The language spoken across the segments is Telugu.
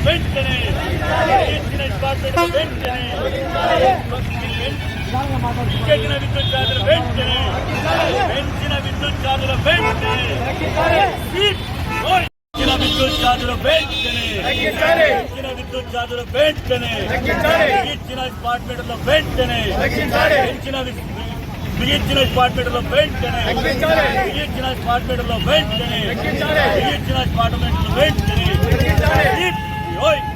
वेंट करें एक दिन इस बात पर वेंट करें ವಿದ್ಯುತ್ ಚಾರ್ಜ್ ವೆಂಟ್ ಕರೆ ಬೆಂಚಿನ ವಿದ್ಯುತ್ ಚಾರ್ಜ್ ವೆಂಟ್ ಕರೆ ಬೆಂಚಿನ ವಿದ್ಯುತ್ ಚಾರ್ಜ್ ವೆಂಟ್ ಕರೆ ಬೆಂಚಿನ ವಿದ್ಯುತ್ ಚಾರ್ಜ್ ವೆಂಟ್ ಕರೆ ಬೆಂಚಿನ ಅಪಾರ್ಟ್ಮೆಂಟ್ ವೆಂಟ್ ಕರೆ ಬೆಂಚಿನ బిగించిన డిపార్ట్మెంట్లో వెంటనే బిగించిన డిపార్ట్మెంట్లో వెంటనే బిగించిన డిపార్ట్మెంట్లో వెంటనే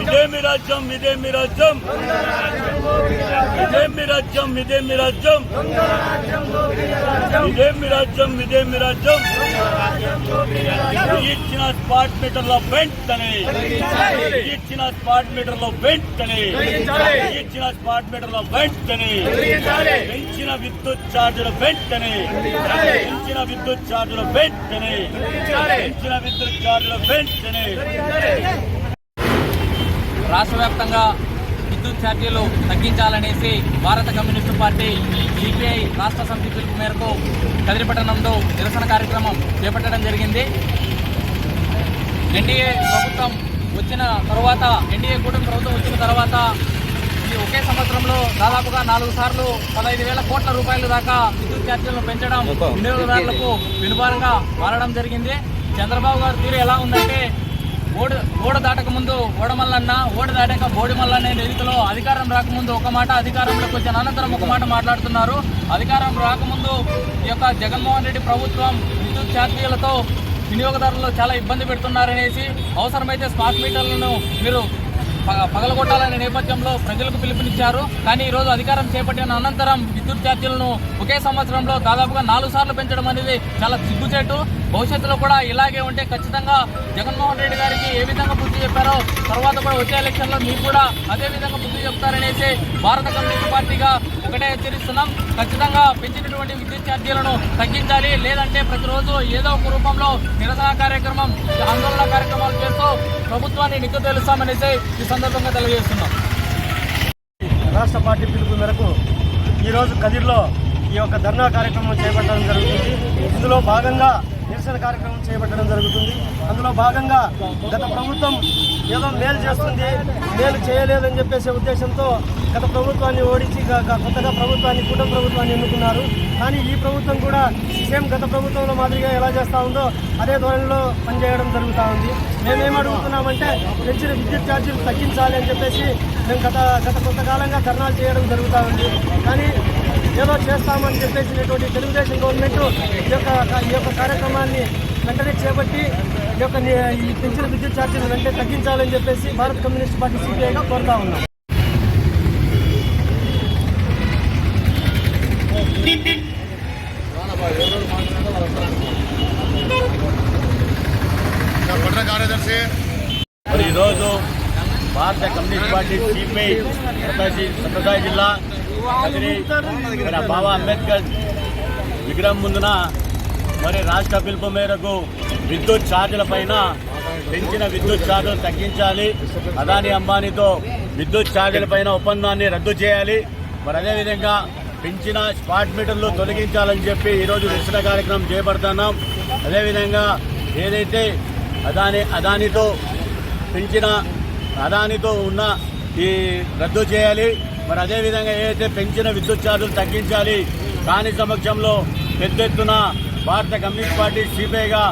ఇదే మీ రాజ్యం ఇదే మీ రాజ్యం. ఇదే మీ రాజ్యం ఇదే మీ రాజ్యం. ఇదే మీ రాజ్యం ఇదే మీ రాజ్యం. ఇచ్చిన స్పాట్ మీటర్ల వెంటనే ఇచ్చిన స్పాట్ మీటర్ల వెంటనే ఇచ్చిన స్పాట్ మీటర్ల వెంటనే పెంచిన విద్యుత్ ఛార్జీల వెంటనే పెంచిన విద్యుత్ ఛార్జీల వెంటనే పెంచిన విద్యుత్ ఛార్జీల వెంటనే. రాష్ట్ర వ్యాప్తంగా విద్యుత్ ఛార్జీలు తగ్గించాలనేసి భారత కమ్యూనిస్టు పార్టీ సిపిఐ రాష్ట్ర సమితి పిలుపు మేరకు కదిరిపట్టణంలో నిరసన కార్యక్రమం చేపట్టడం జరిగింది. ఎన్డీఏ ప్రభుత్వం వచ్చిన తర్వాత ఎన్డీఏ కూటమి ప్రభుత్వం వచ్చిన తర్వాత ఈ ఒకే సంవత్సరంలో దాదాపుగా నాలుగు సార్లు పదహైదు వేల కోట్ల రూపాయల దాకా విద్యుత్ ఛార్జీలను పెంచడం వినియోగదారులకు వినుభారంగా మారడం జరిగింది. చంద్రబాబు గారి తీరు ఎలా ఉందంటే ఓడ ఓడ దాటక ముందు ఓడమల్లన్న ఓడ దాటాక బోడిమల్లన్న అనే రీతిలో అధికారం రాకముందు ఒక మాట అధికారంలోకి వచ్చిన అనంతరం ఒక మాట మాట్లాడుతున్నారు. అధికారం రాకముందు ఈ యొక్క జగన్మోహన్ రెడ్డి ప్రభుత్వం విద్యుత్ ఛార్జీలతో వినియోగదారులు చాలా ఇబ్బంది పెడుతున్నారనేసి అవసరమైతే స్మార్ట్ మీటర్లను మీరు పగలగొట్టాలనే నేపథ్యంలో ప్రజలకు పిలుపునిచ్చారు. కానీ ఈ రోజు అధికారం చేపట్టిన అనంతరం విద్యుత్ ఛార్జీలను ఒకే సంవత్సరంలో దాదాపుగా నాలుగు సార్లు పెంచడం అనేది చాలా సిగ్గుచేటు భవిష్యత్తులో కూడా ఇలాగే ఉంటే ఖచ్చితంగా జగన్మోహన్ రెడ్డి గారికి ఏ విధంగా బుద్ధి చెప్పారో తర్వాత కూడా వచ్చే ఎలక్షన్లో మీరు కూడా అదే విధంగా బుద్ధి చెప్తారనేసి భారత కమ్యూనిస్ట్ పార్టీగా ఒకటే హెచ్చరిస్తున్నాం. ఖచ్చితంగా పెంచినటువంటి విద్యుత్ ఛార్జీలను తగ్గించాలి. లేదంటే ప్రతిరోజు ఏదో ఒక రూపంలో నిరసన కార్యక్రమం ఆందోళన కార్యక్రమం ప్రభుత్వాన్ని నిగ్గు తెలుస్తామనేసి ఈ సందర్భంగా తెలియజేస్తున్నాం. రాష్ట్ర పార్టీ పిలుపు మేరకు ఈరోజు కదిర్లో ఈ యొక్క ధర్నా కార్యక్రమం చేపట్టడం జరుగుతుంది. ఇందులో భాగంగా నిరసన కార్యక్రమం చేపట్టడం జరుగుతుంది. అందులో భాగంగా గత ప్రభుత్వం ఏదో మేలు చేస్తుంది. మేలు చేయలేదని చెప్పేసే ఉద్దేశంతో గత ప్రభుత్వాన్ని ఓడించి కొత్తగా ప్రభుత్వాన్ని కుటుంబ ప్రభుత్వాన్ని ఎన్నుకున్నారు. కానీ ఈ ప్రభుత్వం కూడా సేమ్ గత ప్రభుత్వంలో మాదిరిగా ఎలా చేస్తూ ఉందో అదే ధోరణిలో పనిచేయడం జరుగుతూ ఉంది. మేమేం అడుగుతున్నామంటే పెంచిన విద్యుత్ ఛార్జీలు తగ్గించాలి అని చెప్పేసి మేము గత గత కొంతకాలంగా ధర్నాలు చేయడం జరుగుతూ ఉంది. కానీ ఏదో చేస్తామని చెప్పేసినటువంటి తెలుగుదేశం గవర్నమెంట్ ఈ యొక్క ఈ యొక్క కార్యక్రమాన్ని వెంటనే చేపట్టి ఈ యొక్క ఈ పెంచిన విద్యుత్ ఛార్జీలు వెంటనే తగ్గించాలని చెప్పేసి భారత కమ్యూనిస్ట్ పార్టీ సిపిఐగా కోరుతా ఉన్నాం. కార్యదర్శి ఈరోజు భారత కమ్యూనిస్ట్ పార్టీ సిపిఐ సత్యసాయి జిల్లా మన బాబా అంబేద్కర్ విగ్రహం ముందున మరి రాష్ట్ర పిలుపు మేరకు విద్యుత్ ఛార్జీల పైన పెంచిన విద్యుత్ ఛార్జీలు తగ్గించాలి. అదాని అంబానీతో విద్యుత్ ఛార్జీల పైన ఒప్పందాన్ని రద్దు చేయాలి. మరి అదేవిధంగా పెంచిన స్పాట్ మీటర్లు తొలగించాలని చెప్పి ఈరోజు నిరసన కార్యక్రమం చేపడుతున్నాం. అదేవిధంగా ఏదైతే అదాని అదానితో పెంచిన అదానితో ఉన్న ఈ రద్దు చేయాలి. మరి అదేవిధంగా ఏదైతే పెంచిన విద్యుత్ ఛార్జీలు తగ్గించాలి దాని సమక్షంలో పెద్ద ఎత్తున భారత కమ్యూనిస్ట్ పార్టీ సిపిఐగా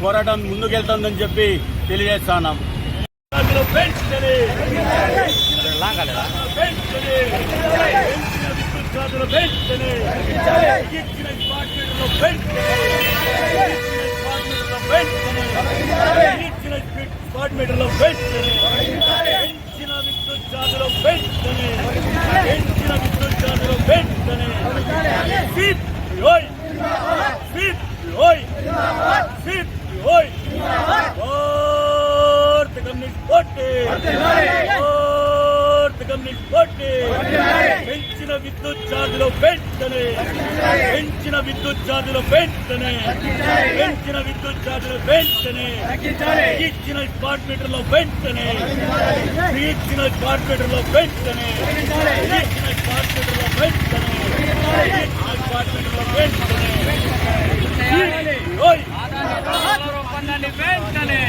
పోరాటం ముందుకెళ్తుందని చెప్పి తెలియజేస్తున్నాం. పెంచిన విద్యుత్ ఛార్జీలో పెంచనే పెంచిన విద్యుత్ ఛార్జీలో పెంచనే సీప్ ఓయ్ సీప్ ఓయ్ సీప్ ఓయ్ భారత కమ్యూనిస్ట్ పార్టీ భారత కమ్యూనిస్ట్ పార్టీ పెంచిన విద్యుత్ ఛార్జీలు వెంటనే పెంచిన విద్యుత్ ఛార్జీలు వెంటనే పెంచిన విద్యుత్ ఛార్జీలు వెంటనే ఇచ్చిన స్మార్ట్ మీటర్లో వెంటనే ఇచ్చిన స్మార్ట్ మీటర్లో వెంటనే ఇచ్చిన స్మార్ట్ మీటర్ ఒప్పందాన్ని పెంచాలి